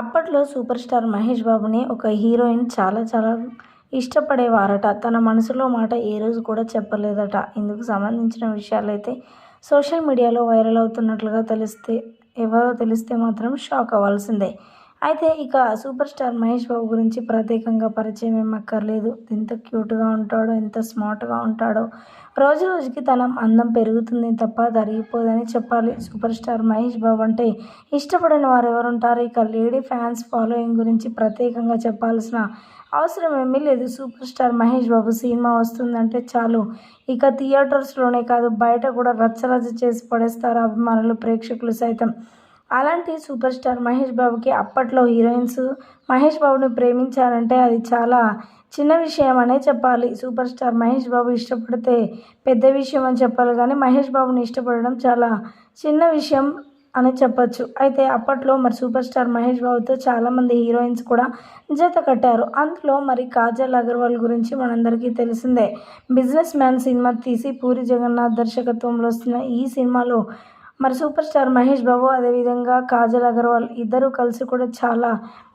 అప్పట్లో super star Mahesh బాబుని ఒక హీరోయిన్ చాలా చాలా ఇష్టపడేవారట. తన మనసులో మాట ఏ రోజు కూడా చెప్పలేదట. ఇందుకు సంబంధించిన విషయాలైతే సోషల్ మీడియాలో వైరల్ అవుతున్నట్లుగా తెలిస్తే ఎవరో తెలిస్తే మాత్రం షాక్ అవ్వాల్సిందే. అయితే ఇక సూపర్ స్టార్ మహేష్ బాబు గురించి ప్రత్యేకంగా పరిచయం ఏమక్కర్లేదు అక్కర్లేదు. ఎంత క్యూట్గా ఉంటాడో ఎంత స్మార్ట్గా ఉంటాడో రోజు రోజుకి తన అందం పెరుగుతుంది తప్ప తరిగిపోదని చెప్పాలి. సూపర్ స్టార్ మహేష్ బాబు అంటే ఇష్టపడిన వారు ఎవరు ఉంటారు ఇక లేడీ ఫ్యాన్స్ ఫాలోయింగ్ గురించి ప్రత్యేకంగా చెప్పాల్సిన అవసరం ఏమీ లేదు. Super star Mahesh Babu cinema వస్తుందంటే చాలు. ఇక థియేటర్స్లోనే కాదు బయట కూడా రచ్చరచ్చ చేసి పడేస్తారు అభిమానులు ప్రేక్షకులు సైతం. అలాంటి సూపర్ స్టార్ మహేష్ బాబుకి అప్పట్లో హీరోయిన్స్ మహేష్ బాబుని ప్రేమించారంటే అది చాలా చిన్న విషయం అనే చెప్పాలి. సూపర్ స్టార్ మహేష్ బాబు ఇష్టపడితే పెద్ద విషయం అని చెప్పాలి కానీ మహేష్ బాబుని ఇష్టపడడం చాలా చిన్న విషయం అని చెప్పొచ్చు. అయితే అప్పట్లో మరి సూపర్ స్టార్ మహేష్ బాబుతో చాలామంది హీరోయిన్స్ కూడా జత కట్టారు. అందులో మరి కాజల్ అగర్వాల్ గురించి మనందరికీ తెలిసిందే. బిజినెస్ మ్యాన్ సినిమా తీసి పూరి జగన్నాథ్ దర్శకత్వంలో వస్తున్న ఈ సినిమాలో మరి సూపర్ స్టార్ మహేష్ బాబు అదేవిధంగా కాజల్ అగర్వాల్ ఇద్దరు కలిసి కూడా చాలా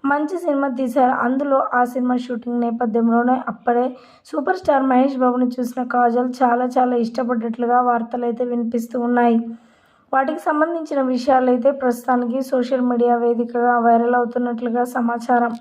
మంచి సినిమా తీశారు. అందులో ఆ సినిమా షూటింగ్ నేపథ్యంలోనే అప్పుడే సూపర్ స్టార్ మహేష్ బాబుని చూసిన కాజల్ చాలా చాలా ఇష్టపడ్డట్లుగా వార్తలు అయితే వినిపిస్తూ ఉన్నాయి. వాటికి సంబంధించిన విషయాలు అయితే ప్రస్తుతానికి సోషల్ మీడియా వేదికగా వైరల్ అవుతున్నట్లుగా సమాచారం.